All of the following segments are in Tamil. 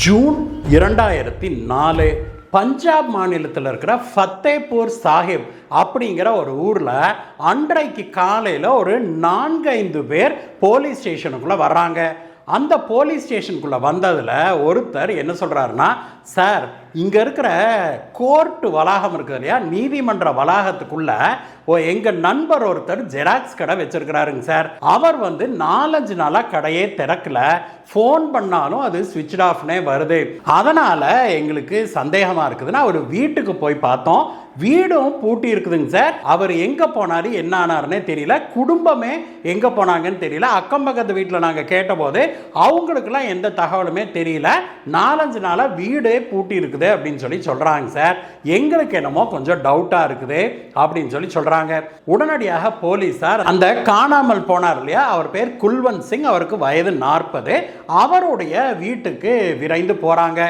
ஜூன் இரண்டாயிரத்தி நாலு பஞ்சாப் மாநிலத்தில் இருக்கிற ஃபத்தேபூர் சாஹிப் அப்படிங்கிற ஒரு ஊரில் அன்றைக்கு காலையில் ஒரு நான்கு ஐந்து பேர் போலீஸ் ஸ்டேஷனுக்குள்ளே வர்றாங்க. அந்த போலீஸ் ஸ்டேஷனுக்குள்ளே வந்ததில் ஒருத்தர் என்ன சொல்கிறாருன்னா சார் இங்கே இருக்கிற கோர்ட்டு வளாகம் இருக்குது இல்லையா? நீதிமன்ற வளாகத்துக்குள்ள ஓ எங்கள் நண்பர் ஒருத்தர் ஜெராக்ஸ் கடை வச்சிருக்கிறாருங்க சார். அவர் வந்து நாலஞ்சு நாளாக கடையே திறக்கல. ஃபோன் பண்ணாலும் அது சுவிட்ச் ஆஃப்னே வருது. அதனால் எங்களுக்கு சந்தேகமாக இருக்குதுன்னா அவர் வீட்டுக்கு போய் பார்த்தோம். வீடும் பூட்டி இருக்குதுங்க சார். அவர் எங்கே போனார் என்ன ஆனாருன்னே தெரியல. குடும்பமே எங்கே போனாங்கன்னு தெரியல. அக்கம் பக்கத்து வீட்டில் நாங்கள் கேட்டபோது அவங்களுக்குலாம் எந்த தகவலுமே தெரியல. நாலஞ்சு நாளாக வீடே பூட்டி இருக்குது. இருக்குது அப்படின்னு சொல்லி சொல்கிறாங்க சார். எங்களுக்கு என்னமோ கொஞ்சம் டவுட்டாக இருக்குது அப்படின்னு சொல்லி சொல்கிறாங்க உடனடியாக போலீஸார் அந்த காணாமல் போனார் இல்லையா? அவர் பேர் குல்வந்த் சிங். அவருக்கு வயது நாற்பது. அவருடைய வீட்டுக்கு விரைந்து போகிறாங்க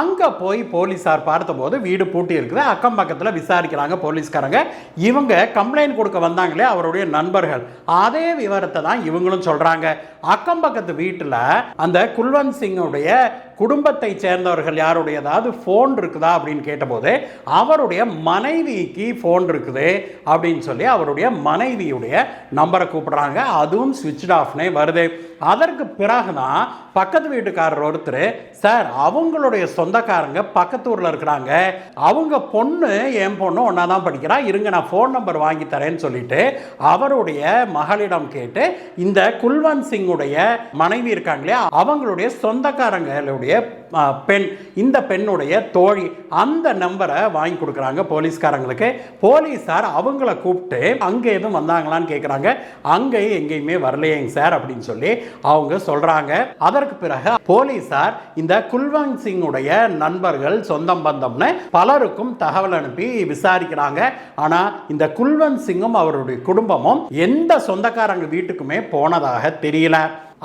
அங்கே போய் போலீஸார் பார்த்தபோது வீடு பூட்டி இருக்குது. அக்கம் பக்கத்தில் விசாரிக்கிறாங்க போலீஸ்காரங்க. இவங்க கம்ப்ளைண்ட் கொடுக்க வந்தாங்களே அவருடைய நண்பர்கள். அதே விவரத்தை தான் இவங்களும் சொல்கிறாங்க அக்கம் பக்கத்து வீட்டில் அந்த குல்வந்த் சிங்குடைய குடும்பத்தை சேர்ந்தவர்கள் யாருடையதாவது ஃபோன் இருக்குதா அப்படின்னு கேட்டபோது அவருடைய மனைவிக்கு ஃபோன் இருக்குது அப்படின்னு சொல்லி அவருடைய மனைவியுடைய நம்பரை கூப்பிடுறாங்க. அதுவும் ஸ்விட்ச் ஆஃப்னே வருது. அதற்கு பிறகு தான் பக்கத்து வீட்டுக்காரர் ஒருத்தர் சார் அவங்களுடைய சொந்தக்காரங்க பக்கத்து ஊரில் இருக்கிறாங்க. அவங்க பொண்ணு என் பொண்ணு ஒன்றா தான் படிக்கிறா. இருங்க நான் ஃபோன் நம்பர் வாங்கி தரேன்னு சொல்லிட்டு அவருடைய மகளிடம் கேட்டு இந்த குல்வந்த் சிங்குடைய மனைவி இருக்காங்களே அவங்களுடைய சொந்தக்காரங்களுடைய பெண் இந்த பெண்ணுடைய தோழி அந்த நம்பரை வாங்கி கொடுக்குறாங்க போலீஸ்காரங்களுக்கு. போலீஸார் அவங்கள கூப்பிட்டு அங்கே எதுவும் வந்தாங்களான்னு கேட்குறாங்க அங்கேயும் எங்கேயுமே வரலையேங்க சார் அப்படின்னு சொல்லி அவங்க சொல்றாங்க. அதற்கு பிறகு போலீஸார் இந்த குல்வந்த் சிங்குடைய நண்பர்கள் சொந்தம் பந்தம்னு பலருக்கும் தகவல் அனுப்பி விசாரிக்கிறாங்க. ஆனா இந்த குல்வந்த் சிங்கும் அவருடைய குடும்பமும் எந்த சொந்தக்காரங்க வீட்டுக்குமே போனதாக தெரியல.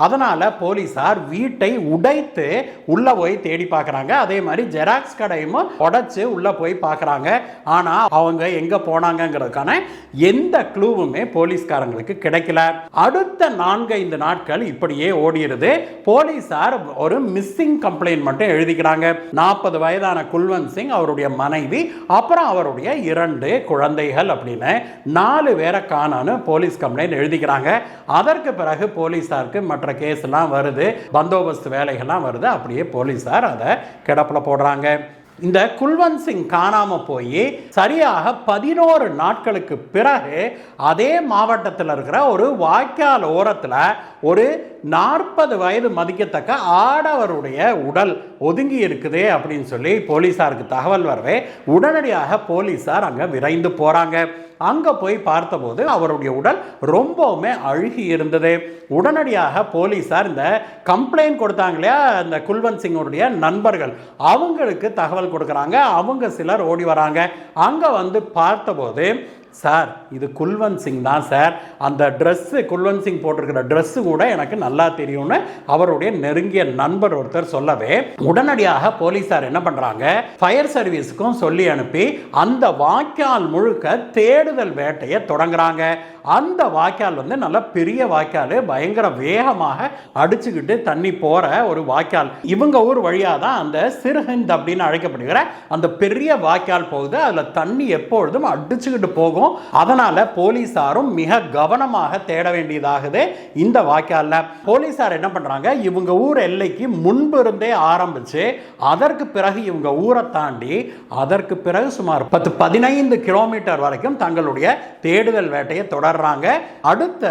அதனால் போலீஸார் வீட்டை உடைத்து உள்ளே போய் தேடி பார்க்குறாங்க. அதே மாதிரி ஜெராக்ஸ் கடையும் உடைச்சு உள்ளே போய் பார்க்குறாங்க. ஆனால் அவங்க எங்கே போனாங்கங்கிறதுக்கான எந்த க்ளூவுமே போலீஸ்காரங்களுக்கு கிடைக்கல. அடுத்த நான்கைந்து நாட்கள் இப்படியே ஓடிடுது. போலீஸார் ஒரு மிஸ்ஸிங் கம்ப்ளைண்ட் மட்டும் எழுதிக்கிறாங்க. நாற்பது வயதான குல்வந்த் சிங் அவருடைய மனைவி அப்புறம் அவருடைய இரண்டு குழந்தைகள் அப்படின்னு நாலு பேரை காணான்னு போலீஸ் கம்ப்ளைண்ட் எழுதிக்கிறாங்க. அதற்கு பிறகு போலீஸாருக்கு மற்ற கேஸ்லாம் வருது பந்தோபஸ்து வேலைகள்லாம் வருது அப்படியே போலீஸார் அதை கிடப்பில் போடுறாங்க. இந்த குல்வந்த் சிங் காணாமல் போய் சரியாக பதினோரு நாட்களுக்கு பிறகு அதே மாவட்டத்தில் இருக்கிற ஒரு வாய்க்கால் ஓரத்தில் ஒரு நாற்பது வயது மதிக்கத்தக்க ஆடவருடைய உடல் ஒதுங்கி இருக்குது அப்படின்னு சொல்லி போலீஸாருக்கு தகவல் வரவே உடனடியாக போலீஸார் அங்கே விரைந்து போகிறாங்க அங்கே போய் பார்த்தபோது அவருடைய உடல் ரொம்பவுமே அழுகி இருந்தது. உடனடியாக போலீஸார் இந்த கம்ப்ளைண்ட் கொடுத்தாங்க இல்லையா இந்த குல்வந்த் சிங்கோடைய நண்பர்கள். அவங்களுக்கு தகவல் கொடுக்குறாங்க. அவங்க சிலர் ஓடி வராங்க. அங்கே வந்து பார்த்தபோது சார் இது குல்வந்த் சிங் தான் சார். அந்த ட்ரெஸ்ஸு குல்வந்த் சிங் போட்டிருக்கிற ட்ரெஸ்ஸு கூட எனக்கு நல்லா தெரியும்னு அவருடைய நெருங்கிய நண்பர் ஒருத்தர் சொல்லவே உடனடியாக போலீஸார் என்ன பண்ணுறாங்க ஃபயர் சர்வீஸுக்கும் சொல்லி அனுப்பி அந்த வாய்க்கால் முழுக்க தேடுதல் வேட்டையை தொடங்குறாங்க. அந்த வாய்க்கால் வந்து நல்ல பெரிய வாய்க்கால் பயங்கர வேகமாக அடிச்சுக்கிட்டு தண்ணி போகிற ஒரு வாய்க்கால். இவங்க ஊர் வழியாக தான் அந்த சிறுஹிந்த் அப்படின்னு அழைக்கப்படுகிற அந்த பெரிய வாய்க்கால் போகுது. அதில் தண்ணி எப்பொழுதும் அடிச்சுக்கிட்டு போகும். அதனால போலீஸாரும் மிக கவனமாக தேட வேண்டியதாகுது இந்த வாய்க்காலில். போலீஸார் என்ன பண்ணுறாங்க இவங்க ஊர் எல்லைக்கு முன்பு இருந்தே ஆரம்பிச்சு அதற்கு பிறகு இவங்க ஊரை தாண்டி அதற்கு பிறகு சுமார் பத்து பதினைந்து கிலோமீட்டர் வரைக்கும் தங்களுடைய தேடுதல் வேட்டையை தொடர்றாங்க. அடுத்த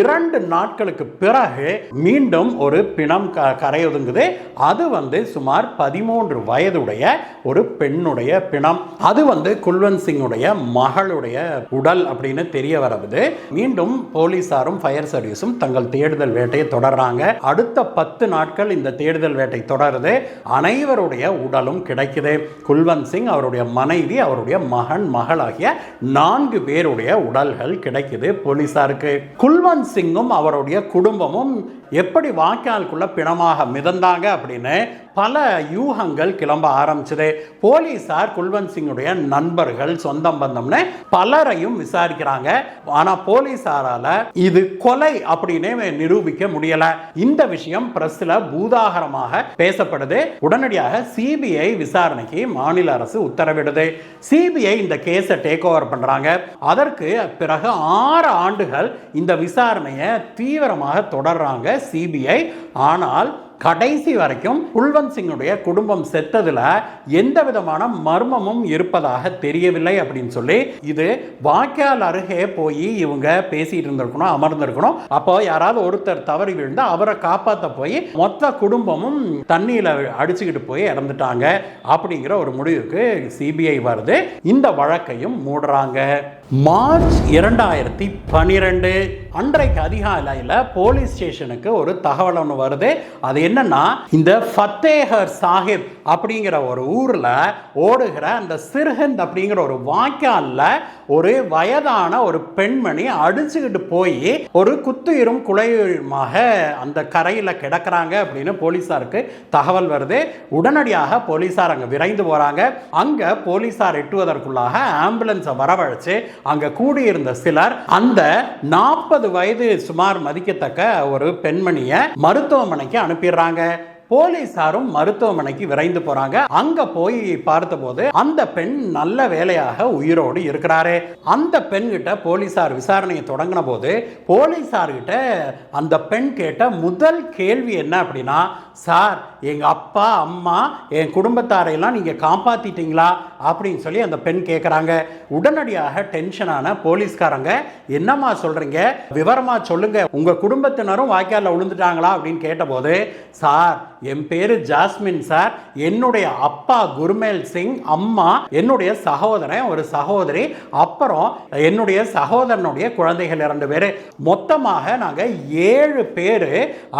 இரண்டு நாட்களுக்கு பிறகு மீண்டும் ஒரு பிணம் க கரையொதுங்குது. அது வந்து சுமார் பதிமூன்று வயதுடைய ஒரு பெண்ணுடைய பிணம். அது வந்து குல்வந்த் சிங்குடைய மகளுடைய உடல் அப்படின்னு தெரிய வரது மீண்டும் போலீசாரும் ஃபயர் சர்வீஸும் தங்கள் தேடுதல் வேட்டையை தொடர்றாங்க. அடுத்த பத்து நாட்கள் இந்த தேடுதல் வேட்டை தொடருது. அனைவருடைய உடலும் கிடைக்குது. குல்வந்த் சிங் அவருடைய மனைவி அவருடைய மகன் மகள் ஆகிய நான்கு பேருடைய உடல்கள் கிடைக்குது போலீசாருக்கு. குல்வந்த் சிங்கும் அவருடைய குடும்பமும் எப்படி வாய்க்கால்குள்ள பிணமாக மிதந்தாங்க அப்படின்னு பல யூகங்கள் கிளம்ப ஆரம்பிச்சது. போலீசார் குல்வந்த் சிங்குடைய நண்பர்கள் சொந்தம் பந்தம்னு பலரையும் விசாரிக்கிறாங்க. ஆனா போலீசாரால இது கொலை அப்படின்னு நிரூபிக்க முடியல. இந்த விஷயம் பிரஸ்ல பூதாகரமாக பேசப்படுது. உடனடியாக சிபிஐ விசாரணைக்கு மாநில அரசு உத்தரவிடுது. சிபிஐ இந்த கேஸை டேக் ஓவர் பண்றாங்க. அதற்கு பிறகு ஆறு ஆண்டுகள் இந்த விசாரணையை தீவிரமாக தொடர்றாங்க சிபிஐ ஆனால் கடைசி வரைக்கும் குல்வந்த் சிங்குடைய குடும்பம் செத்ததுல எந்த விதமான மர்மமும் இருப்பதாக தெரியவில்லை அப்படின்னு சொல்லி இது வாய்க்கால் அருகே போய் இவங்க பேசிட்டு இருந்திருக்கணும் அமர்ந்திருக்கணும். அப்போ யாராவது ஒருத்தர் தவறி விழுந்து அவரை காப்பாற்ற போய் மொத்த குடும்பமும் தண்ணியில் அடிச்சுக்கிட்டு போய் இறந்துட்டாங்க. அப்படிங்கிற ஒரு முடிவுக்கு சிபிஐ வருது. இந்த வழக்கையும் மூடுறாங்க. மார்ச் இரண்டாயிரத்தி பனிரெண்டு அன்றைக்கு அதிகாலையில் போலீஸ் ஸ்டேஷனுக்கு ஒரு தகவல் ஒன்று வருது. அது என்னன்னா இந்த ஃபத்தேகர் சாஹிப் அப்படிங்கிற ஒரு ஊரில் ஓடுகிற அந்த சிர்ஹந்த் அப்படிங்கிற ஒரு வாய்க்காலில் ஒரு வயதான ஒரு பெண்மணி அடிச்சுக்கிட்டு போய் ஒரு குத்துயிரும் குலையுமாக அந்த கரையில் கிடக்கிறாங்க அப்படின்னு போலீஸாருக்கு தகவல் வருது. உடனடியாக போலீஸார் அங்கே விரைந்து போகிறாங்க அங்கே போலீஸார் எட்டுவதற்குள்ளாக ஆம்புலன்ஸை வரவழைச்சு அங்கே கூடியிருந்த சிலர் அந்த நாற்பது வயது சுமார் மதிக்கத்தக்க ஒரு பெண்மணியை மருத்துவமனைக்கு அனுப்பிடுறாங்க. போலீசாரும் மருத்துவமனைக்கு விரைந்து போறாங்க. அங்க போய் பார்த்தபோது அந்த பெண் நல்ல வேலையாக உயிரோடு இருக்கிறாரு. அந்த பெண் கிட்ட போலீசார் விசாரணையை தொடங்கின போது போலீசார் கிட்ட அந்த பெண் கேட்ட முதல் கேள்வி என்ன அப்படின்னா சார் எங்க அப்பா அம்மா என் குடும்பத்தாரையெல்லாம் நீங்க காப்பாத்திட்டீங்களா? அப்படின்னு சொல்லி அந்த பெண் கேட்குறாங்க உடனடியாக டென்ஷனான போலீஸ்காரங்க என்னம்மா சொல்றீங்க? விவரமா சொல்லுங்க. உங்க குடும்பத்தினரும் வாய்க்காலில் விழுந்துட்டாங்களா அப்படின்னு கேட்டபோது சார் என் பேரு ஜாஸ்மின் சார். என்னுடைய அப்பா குருமேல் சிங் அம்மா என்னுடைய சகோதரன் ஒரு சகோதரி. அப்புறம் என்னுடைய சகோதரனுடைய குழந்தைகள் இரண்டு பேர். மொத்தமாக நாங்கள் ஏழு பேர்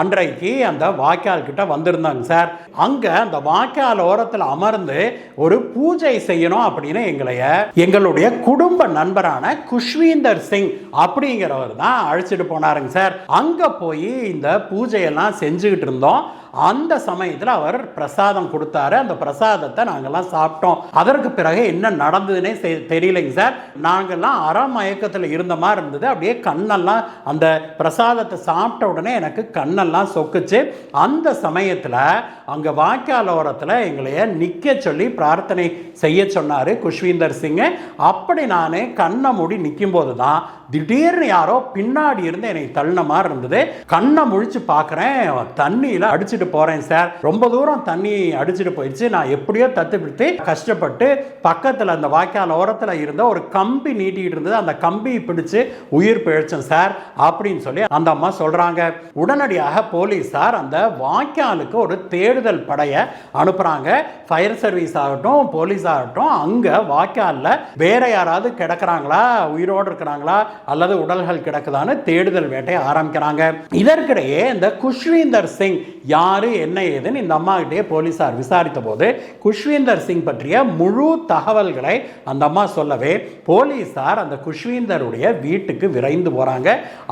அன்றைக்கு அந்த வாய்க்கால் கிட்ட வந்திருந்தாங்க சார். அங்க அந்த வாய்க்கால் ஓரத்தில் அமர்ந்து ஒரு பூஜை செய்யணும் அப்படின்னு எங்களைய எங்களுடைய குடும்ப நண்பரான குஷ்வீந்தர் சிங் அப்படிங்கிறவர் தான் அழைச்சிட்டு போனாருங்க சார். அங்க போய் இந்த பூஜையெல்லாம் செஞ்சுக்கிட்டு இருந்தோம். அந்த சமயத்தில் அவர் பிரசாதம் கொடுத்தாரு. அந்த பிரசாதத்தை நாங்கெல்லாம் சாப்பிட்டோம். அதற்கு பிறகு என்ன நடந்ததுன்னே தெரியலைங்க சார். நாங்கள்லாம் அறமயக்கத்தில் இருந்த மாதிரி இருந்தது. அப்படியே கண்ணெல்லாம் அந்த பிரசாதத்தை சாப்பிட்ட உடனே எனக்கு கண்ணெல்லாம் சொக்குச்சு. அந்த சமயத்தில் அங்கே வாய்க்கால் ஓரத்தில் எங்களைய நிற்க சொல்லி பிரார்த்தனை செய்ய சொன்னார் குஷ்வீந்தர் சிங் அப்படி நான் கண்ணை மூடி நிற்கும் போது தான் திடீர்னு யாரோ பின்னாடி இருந்து என்னை தள்ளின மாதிரி இருந்தது. கண்ணை முழிச்சு பார்க்குறேன். தண்ணியில் அடிச்சுட்டு போகிறேன் சார். ரொம்ப தூரம் தண்ணி அடிச்சுட்டு போயிடுச்சு. நான் எப்படியோ தத்து பிடித்து கஷ்டப்பட்டு பக்கத்தில் அந்த வாய்க்கால் ஓரத்தில் இருந்த ஒரு கம்பி நீட்டிகிட்டு இருந்தது. அந்த கம்பியை பிடிச்சு உயிர் பிழைச்சேன் சார் அப்படின்னு சொல்லி அந்த அம்மா சொல்கிறாங்க உடனடியாக போலீஸார் அந்த வாய்க்காலுக்கு ஒரு தேடுதல் படையை அனுப்புகிறாங்க ஃபயர் சர்வீஸ் ஆகட்டும் போலீஸ் ஆகட்டும் அங்கே வாய்க்காலில் வேற யாராவது கிடக்கிறாங்களா? உயிரோடு இருக்கிறாங்களா? அல்லது உடல்கள் கிடக்குதான்னு தேடுதல் வேட்டையை ஆரம்பிக்கிறாங்க. இதற்கிடையே இந்த குஷ்வீந்தர் சிங் யாரு என்ன ஏதுன்னு இந்த அம்மா கிட்டே போலீசார் விசாரித்த போது குஷ்வீந்தர் சிங் பற்றிய முழு தகவல்களை அந்த அம்மா சொல்லவே போலீசார் அந்த குஷ்வீந்தருடைய வீட்டுக்கு விரைந்து போறாங்க.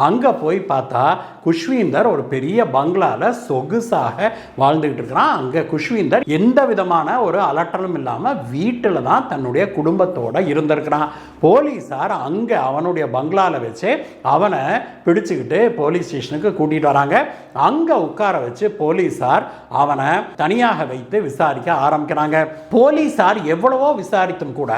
அங்க போய் பார்த்தா குஷ்வீந்தர் ஒரு பெரிய பங்களால சொகுசாக வாழ்ந்துகிட்டு இருக்கிறான். அங்க குஷ்வீந்தர் எந்த விதமான ஒரு அலட்டலும் இல்லாம வீட்டில் தான் தன்னுடைய குடும்பத்தோட இருந்திருக்கிறான். போலீசார் அங்க அவனுடைய பங்களா பங்களால வச்சு அவனை பிடிச்சிக்கிட்டு போலீஸ் ஸ்டேஷனுக்கு கூட்டிட்டு வராங்க. அங்க உட்கார வச்சு போலீஸார் அவனை தனியாக வைத்து விசாரிக்க ஆரம்பிக்கிறாங்க. போலீஸார் எவ்வளவோ விசாரித்தும் கூட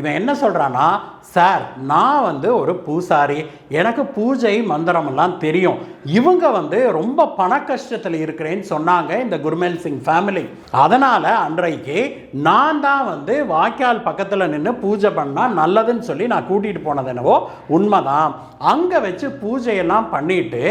இவன் என்ன சொல்றான்னா சார் நான் வந்து ஒரு பூசாரி. எனக்கு பூஜை மந்திரம் எல்லாம் தெரியும். இவங்க வந்து ரொம்ப பண கஷ்டத்தில் இருக்கிறேன்னு சொன்னாங்க இந்த குர்மேல் சிங் ஃபேமிலி அதனால அன்றைக்கு நான் தான் வந்து வாய்க்கால் பக்கத்தில் நின்று பூஜை பண்ணா நல்லதுன்னு சொல்லி நான் கூட்டிட்டு போனது என்னவோ உண்மைதான் அங்கே வச்சு பூஜையெல்லாம் பண்ணிட்டு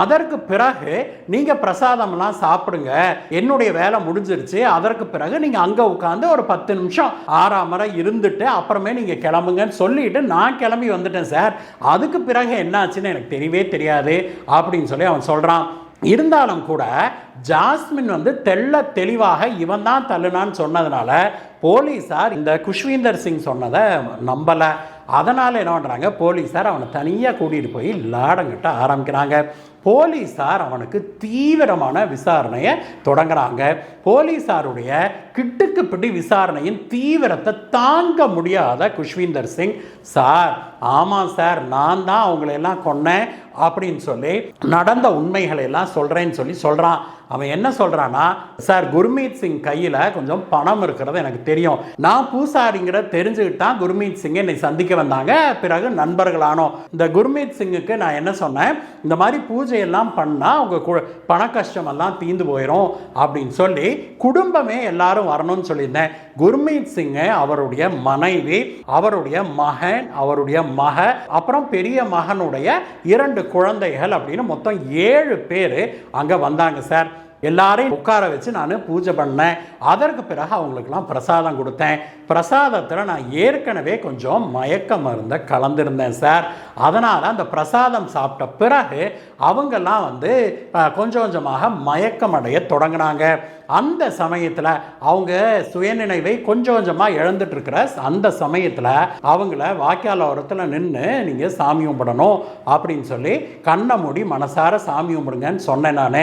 அதற்கு பிறகு நீங்கள் பிரசாதம்லாம் சாப்பிடுங்க. என்னுடைய வேலை முடிஞ்சிருச்சு. அதற்கு பிறகு நீங்கள் அங்கே உட்காந்து ஒரு பத்து நிமிஷம் ஆறாமரை இருந்துட்டு அப்புறமே நீங்கள் கிளம்புங்கன்னு சொல்லிட்டு நான் கிளம்பி வந்துட்டேன் சார். அதுக்கு பிறகு என்னாச்சுன்னு எனக்கு தெரியவே தெரியாது அப்படின்னு சொல்லி அவன் சொல்கிறான் இருந்தாலும் கூட ஜாஸ்மின் வந்து தெள்ள தெளிவாக இவன் தான் தள்ளுனான்னு சொன்னதுனால போலீஸார் இந்த குஷ்வீந்தர் சிங் சொன்னதை நம்பலை. அதனால் என்ன பண்ணுறாங்க போலீஸார் அவனை தனியாக கூட்டிகிட்டு போய் லாடங்கிட்ட ஆரம்பிக்கிறாங்க. போலீஸார் அவனுக்கு தீவிரமான விசாரணையை தொடங்குறாங்க. போலீஸாருடைய கிட்டுக்கு பிடி விசாரணையின் தீவிரத்தை தாங்க முடியாத குஷ்வீந்தர் சிங் சார் ஆமாம் சார் நான் தான் அவங்களையெல்லாம் கொன்னேன் அப்படின்னு சொல்லி நடந்த உண்மைகளை எல்லாம் சொல்கிறேன்னு சொல்லி சொல்கிறான் அவன் என்ன சொல்கிறான்னா சார் குர்மீத் சிங் கையில் கொஞ்சம் பணம் இருக்கிறது எனக்கு தெரியும். நான் பூசாரிங்கிற தெரிஞ்சுக்கிட்டா குர்மீத் சிங்கை என்னை சந்திக்க வந்தாங்க. பிறகு நண்பர்களானோம். இந்த குர்மீத் சிங்குக்கு நான் என்ன சொன்னேன்? இந்த மாதிரி பூஜையெல்லாம் பண்ணால் அவங்க கு பண கஷ்டமெல்லாம் தீந்து போயிடும் அப்படின்னு சொல்லி குடும்பமே எல்லாரும் வரணும்னு சொல்லியிருந்தேன். குர்மீத் சிங்கை அவருடைய மனைவி அவருடைய மகன் அவருடைய மக அப்புறம் பெரிய மகனுடைய இரண்டு குழந்தைகள் அப்படின்னு மொத்தம் ஏழு பேர் அங்கே வந்தாங்க சார். எல்லாரையும் உட்கார வச்சு நான் பூஜை பண்ணேன். அதற்கு பிறகு அவங்களுக்கெல்லாம் பிரசாதம் கொடுத்தேன். பிரசாதத்தில் நான் ஏற்கனவே கொஞ்சம் மயக்க மருந்தை கலந்துருந்தேன் சார். அதனால் அந்த பிரசாதம் சாப்பிட்ட பிறகு அவங்கெல்லாம் வந்து கொஞ்சம் கொஞ்சமாக மயக்கம் அடைய தொடங்கினாங்க. அந்த சமயத்தில் அவங்க சுயநினைவை கொஞ்சம் கொஞ்சமாக இழந்துட்டுருக்கிற அந்த சமயத்தில் அவங்கள வாய்க்கால் ஓரத்தில் நின்று நீங்கள் சாமி கும்பிடணும் அப்படின்னு சொல்லி கண்ணை மூடி மனசார சாமி கும்பிடுங்கன்னு சொன்னேன் நான்.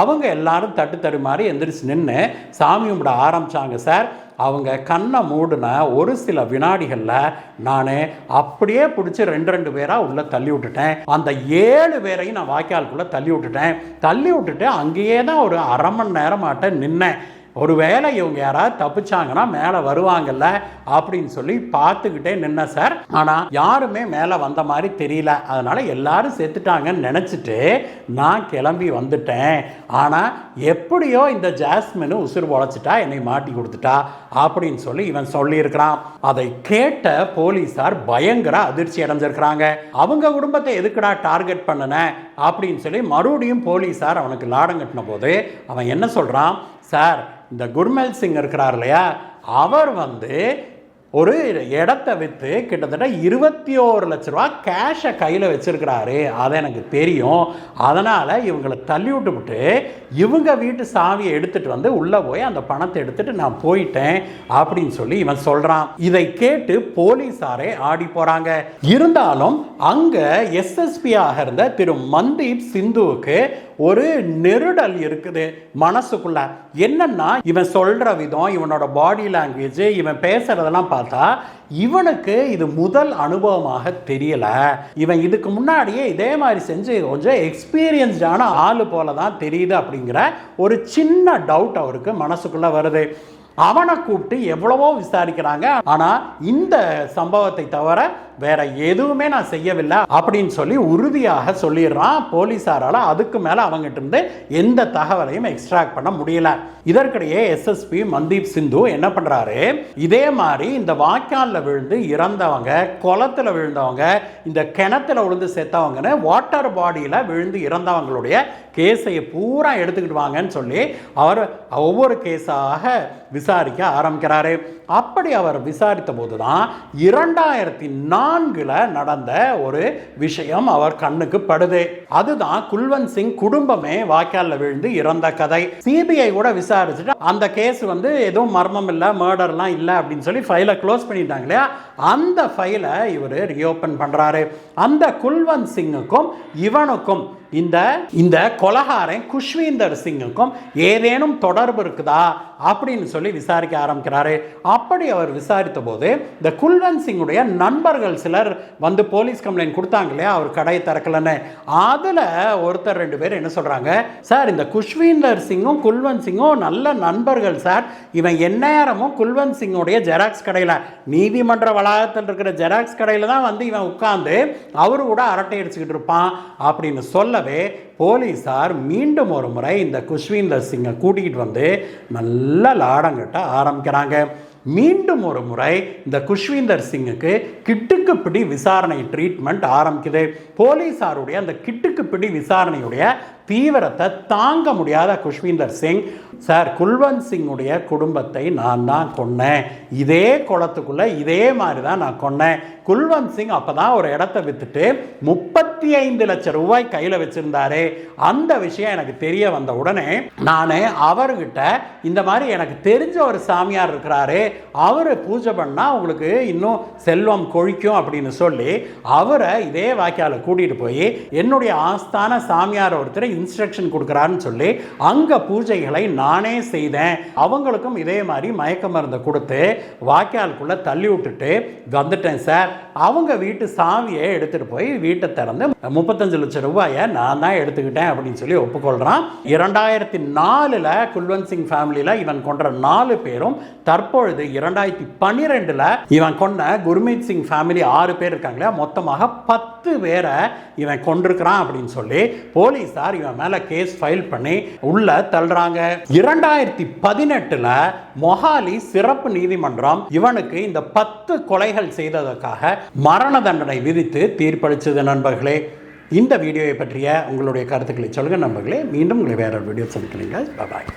அவங்க எல்லாரும் தட்டு தடுமாறி எந்திரிச்சு நின்று சாமி கும்பிட ஆரம்பித்தாங்க சார். அவங்க கண்ணை மூடின ஒரு சில வினாடிகளில் நான் அப்படியே பிடிச்சி ரெண்டு ரெண்டு பேராக உள்ளே தள்ளி விட்டுட்டேன். அந்த ஏழு பேரையும் நான் வாய்க்காலுக்குள்ளே தள்ளி விட்டுட்டேன். தள்ளி விட்டுட்டு அங்கேயே தான் ஒரு அரை மணி நேரமாட்ட நின்னேன். ஒருவேளை இவங்க யாராவது தப்பிச்சாங்கன்னா மேலே வருவாங்கல்ல அப்படின்னு சொல்லி பார்த்துக்கிட்டே நின்ன சார். ஆனால் யாருமே மேலே வந்த மாதிரி தெரியல. அதனால் எல்லாரும் செத்துட்டாங்கன்னு நினச்சிட்டு நான் கிளம்பி வந்துட்டேன். ஆனால் எப்படியோ இந்த ஜாஸ்மின் உசுறு உழைச்சிட்டா என்னை மாட்டி கொடுத்துட்டா அப்படின்னு சொல்லி இவன் சொல்லியிருக்கிறான். அதை கேட்ட போலீஸார் பயங்கர அதிர்ச்சி அடைஞ்சிருக்கிறாங்க. அவங்க குடும்பத்தை எதுக்குடா டார்கெட் பண்ணுன? அப்படின்னு சொல்லி மறுபடியும் போலீஸார் அவனுக்கு லாடம் கட்டின போது அவன் என்ன சொல்கிறான் சார் இந்த குர்மல் சிங் இருக்கிறார் இல்லையா? அவர் வந்து ஒரு இடத்த விற்று கிட்டத்தட்ட இருபத்தி ஓரு லட்ச ரூபா கேஷை கையில் வச்சிருக்கிறாரு. அதை எனக்கு தெரியும். அதனால் இவங்களை தள்ளி விட்டுவிட்டு இவங்க வீட்டு சாவியை எடுத்துகிட்டு வந்து உள்ளே போய் அந்த பணத்தை எடுத்துகிட்டு நான் போயிட்டேன் அப்படின்னு சொல்லி இவன் சொல்கிறான் இதை கேட்டு போலீஸாரே ஆடி போகிறாங்க இருந்தாலும் அங்கே எஸ்எஸ்பியாக இருந்த திரு மந்தீப் சிந்துவுக்கு ஒரு நெருடல் இருக்குது மனசுக்குள்ள. என்னன்னா இவன் சொல்கிற விதம் இவனோட பாடி லாங்குவேஜ் இவன் பேசுகிறதெல்லாம் பார்த்தா இவனுக்கு இது முதல் அனுபவமாக தெரியல. இவன் இதுக்கு முன்னாடியே இதே மாதிரி செஞ்சு கொஞ்சம் எக்ஸ்பீரியன்ஸ்டான ஆள் போல தான் தெரியுது அப்படிங்கிற ஒரு சின்ன டவுட் அவருக்கு மனசுக்குள்ளே வருது. அவனை கூப்பிட்டு எவ்வளவோ விசாரிக்கிறாங்க. ஆனா இந்த சம்பவத்தை தவிர வேற எதுவுமே நான் செய்யவில்லை அப்படின்னு சொல்லி உறுதியாக சொல்லிடுறான் போலீஸாரால் அதுக்கு மேல அவங்ககிட்ட இருந்து எந்த தகவலையும் எக்ஸ்ட்ராக்ட் பண்ண முடியல. இதற்கிடையே எஸ்எஸ்பி மந்தீப் சிந்து என்ன பண்றாரு? இதே மாதிரி இந்த வாய்க்காலில் விழுந்து இறந்தவங்க குளத்துல விழுந்தவங்க இந்த கிணத்துல விழுந்து செத்தவங்கன்னு வாட்டர் பாடியில் விழுந்து இறந்தவங்களுடைய கேஸை பூரா எடுத்துக்கிட்டு வாங்கன்னு சொல்லி அவர் ஒவ்வொரு கேஸாக விசாரிக்க ஆரம்பிக்கிறாரு. அப்படி அவர் விசாரித்த போது தான் இரண்டாயிரத்தி நான்கில் நடந்த ஒரு விஷயம் அவர் கண்ணுக்கு படுது. அதுதான் குல்வந்த் சிங் குடும்பமே வாய்க்காலில் விழுந்து இறந்த கதை. சிபிஐ கூட விசாரிச்சுட்டு அந்த கேஸ் வந்து எதுவும் மர்மம் இல்லை மர்டர்லாம் இல்லை அப்படின்னு சொல்லி ஃபைலை க்ளோஸ் பண்ணிட்டாங்க இல்லையா? அந்த ஃபைலை இவர் ரீஓப்பன் பண்ணுறாரு அந்த குல்வந்த் சிங்குக்கும் இவனுக்கும் இந்த இந்த கொலகாரன் குஷ்வீந்தர் சிங்குக்கும் ஏதேனும் தொடர்பு இருக்குதா அப்படின்னு சொல்லி விசாரிக்க ஆரம்பிக்கிறாரு. அப்படி அவர் விசாரித்த போது இந்த குல்வந்த் சிங்குடைய நண்பர்கள் சிலர் வந்து போலீஸ் கம்ப்ளைண்ட் கொடுத்தாங்க இல்லையா? அவர் கடையை திறக்கலன்னு. அதில் ஒருத்தர் ரெண்டு பேர் என்ன சொல்கிறாங்க சார் இந்த குஷ்வீந்தர் சிங்கும் குல்வந்த் சிங்கும் நல்ல நண்பர்கள் சார். இவன் எந்நேரமும் குல்வந்த் சிங்குடைய ஜெராக்ஸ் கடையில் நீதிமன்ற வளாகத்தில் இருக்கிற ஜெராக்ஸ் கடையில் தான் வந்து இவன் உட்காந்து அவரு கூட அரட்டை அடிச்சுக்கிட்டு இருப்பான் அப்படின்னு சொல்ல போலவே போலீஸார் மீண்டும் ஒரு முறை இந்த குஷ்வீந்தர் சிங்கை கூட்டிகிட்டு வந்து நல்ல லாடங்கட்ட ஆரம்பிக்கிறாங்க. மீண்டும் ஒரு முறை இந்த குஷ்வீந்தர் சிங்குக்கு கிட்டுக்கு பிடி விசாரணை ட்ரீட்மெண்ட் ஆரம்பிக்குது. போலீஸாருடைய அந்த கிட்டுக்கு பிடி விசாரணையுடைய தீவிரத்தை தாங்க முடியாத குஷ்வீந்தர் சிங் சார் குல்வந்த் சிங்குடைய குடும்பத்தை நான் தான் கொன்னேன். இதே குளத்துக்குள்ளே இதே மாதிரி தான் நான் கொன்னேன். குல்வந்த் சிங் அப்பதான் ஒரு இடத்த விற்றுட்டு முப்பத்தி ஐந்து லட்சம் ரூபாய் கையில் வச்சுருந்தாரு. அந்த விஷயம் எனக்கு தெரிய வந்த உடனே நான் அவர்கிட்ட இந்த மாதிரி எனக்கு தெரிஞ்ச ஒரு சாமியார் இருக்கிறாரு அவர் பூஜை பண்ணால் உங்களுக்கு இன்னும் செல்வம் கொழிக்கும் அப்படின்னு சொல்லி அவரை இதே வாக்கியால கூட்டிகிட்டு போய் என்னுடைய ஆஸ்தான சாமியார் ஒருத்தர் இன்ஸ்ட்ரக்ஷன் கொடுக்குறாருன்னு சொல்லி அங்க பூஜைகளை நானே செய்தேன். அவங்களுக்கும் இதே மாதிரி மயக்க மருந்தை கொடுத்து வாய்க்காலுக்குள்ள தள்ளி விட்டுட்டு வந்துட்டேன் சார். அவங்க வீட்டு சாவியை எடுத்துட்டு போய் வீட்டை திறந்து முப்பத்தஞ்சு லட்சம் ரூபாயை நான் தான் எடுத்துக்கிட்டேன் அப்படின்னு சொல்லி ஒப்புக்கொள்றான். இரண்டாயிரத்தி நாலுல குல்வந்த் சிங் ஃபேமிலியில இவன் கொன்ற நாலு பேரும் தற்பொழுது இரண்டாயிரத்தி பன்னிரெண்டுல இவன் கொண்ட குர்மீத் சிங் ஃபேமிலி ஆறு பேர் இருக்காங்களே மொத்தமாக பத்து பேரை இவன் கொண்டிருக்கிறான் அப்படின்னு சொல்லி போலீஸார் இவன் மேல கேஸ் ஃபைல் பண்ணி உள்ள தள்ளுறாங்க. இரண்டாயிரத்தி பதினெட்டுல மொஹாலி சிறப்பு நீதிமன்றம் இவனுக்கு இந்த பத்து கொலைகள் செய்ததற்காக மரண தண்டனை விதித்து தீர்ப்பளித்தது நண்பர்களே. இந்த வீடியோவை பற்றிய உங்களுடைய கருத்துக்களை சொல்லுங்க நண்பர்களே. மீண்டும் உங்களை வேற ஒரு வீடியோ சந்திக்கிறீங்க பாய்